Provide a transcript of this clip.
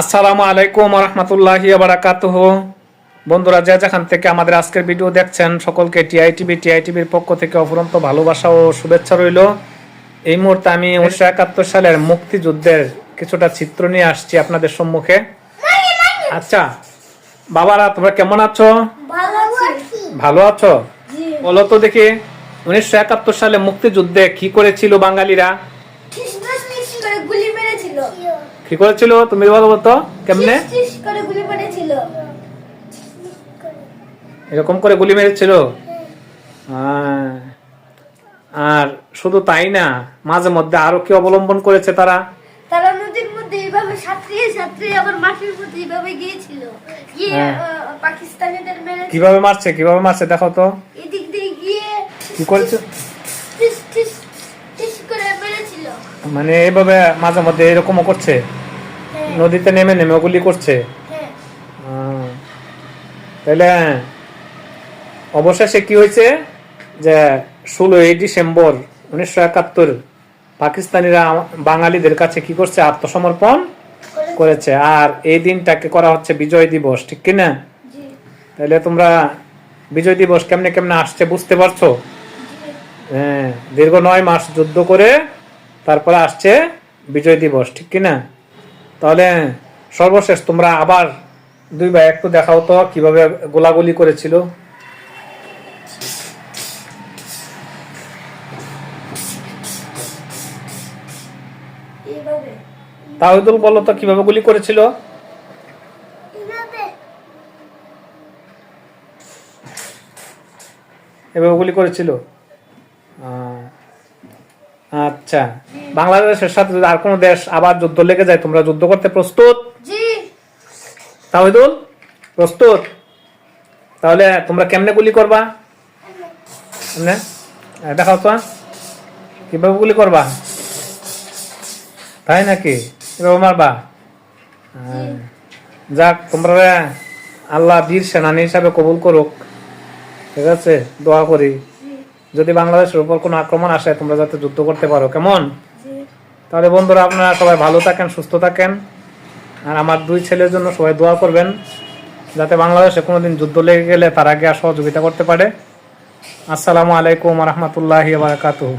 আসসালামু আলাইকুম রহমতুল্লাহি বারাকাতুহ বন্ধুরা যে যেখান থেকে আমাদের আজকের ভিডিও দেখছেন সকলকে টিআইটিভি টিআইটিভির পক্ষ থেকে অফুরন্ত ভালোবাসা ও শুভেচ্ছা রইল। এই মুহূর্তে আমি উনিশশো একাত্তর সালের মুক্তিযুদ্ধের কিছুটা চিত্র নিয়ে আসছি আপনাদের সম্মুখে। আচ্ছা বাবারা তোমরা কেমন আছো? ভালো আছো? বলো তো দেখি উনিশশো একাত্তর সালে মুক্তিযুদ্ধে কি করেছিল বাঙালিরা খ্রিস্টাস খ্রিস করে গুলি মেরেছিল কি করেছিল? তুমি বলো তো কেমনে? এরকম করে গুলি মেরেছিল? আহ, আর শুধু তাই না মাঝে মধ্যে আরও কি অবলম্বন করেছে তারা? তারা নদীর মধ্যে এইভাবে সাঁতরিয়ে সাঁতরিয়ে আবার মাটির মধ্যে এইভাবে গিয়েছিল। গিয়ে হ্যাঁ। পাকিস্তানিদের মেরেছিল কীভাবে মারছে কীভাবে মারছে দেখো তো। এদিক দিয়ে গিয়ে কি করেছে? মানে এইভাবে মাঝে মধ্যে এরকমও করছে? হ্যাঁ নদীতে নেমে নেমে গুলি করছে? হ্যাঁ। তাহলে অবশেষে কি হয়েছে? যে ষোলোই ডিসেম্বর উনিশশো একাত্তর পাকিস্তানিরা বাঙালিদের কাছে কি করছে? আত্মসমর্পণ করেছে। আর এই দিনটাকে করা হচ্ছে বিজয় দিবস ঠিক কিনা তাহলে তোমরা বিজয় দিবস কেমনে কেমনে আসছে বুঝতে পারছ? হ্যাঁ দীর্ঘ নয় মাস যুদ্ধ করে তারপরে আসছে বিজয় দিবস ঠিক কিনা তাহলে সর্বশেষ তোমরা আবার দুই ভাই একটু দেখাও তো কীভাবে গোলাগুলি করেছিল। তাহিদুল বলো তো কীভাবে গুলি করেছিল? এভাবে। গুলি করেছিল? আচ্ছা। বাংলাদেশের সাথে যদি আর কোনো দেশ আবার যুদ্ধ লেগে যায় তোমরা যুদ্ধ করতে প্রস্তুত? তাহিদুল প্রস্তুত? তাহলে তোমরা কেমনে গুলি করবা? হ্যাঁ, দেখাও তো। কীভাবে গুলি করবা? তাই নাকি? কীভাবে মারবা? হ্যাঁ। যাক তোমরা আল্লাহ বীর সেনানি হিসাবে কবুল করুক। ঠিক আছে? দোয়া করি। যদি বাংলাদেশের উপর কোনো আক্রমণ আসে তোমরা যাতে যুদ্ধ করতে পারো। কেমন? তাহলে বন্ধুরা আপনারা সবাই ভালো থাকেন, সুস্থ থাকেন। আর আমার দুই ছেলের জন্য সবাই দোয়া করবেন, যাতে বাংলাদেশে কোনো দিন যুদ্ধ লেগে গেলে তার আগে আর সহযোগিতা করতে পারে। আসসালামু আলাইকুম রহমতুল্লাহ বারকাতুহ।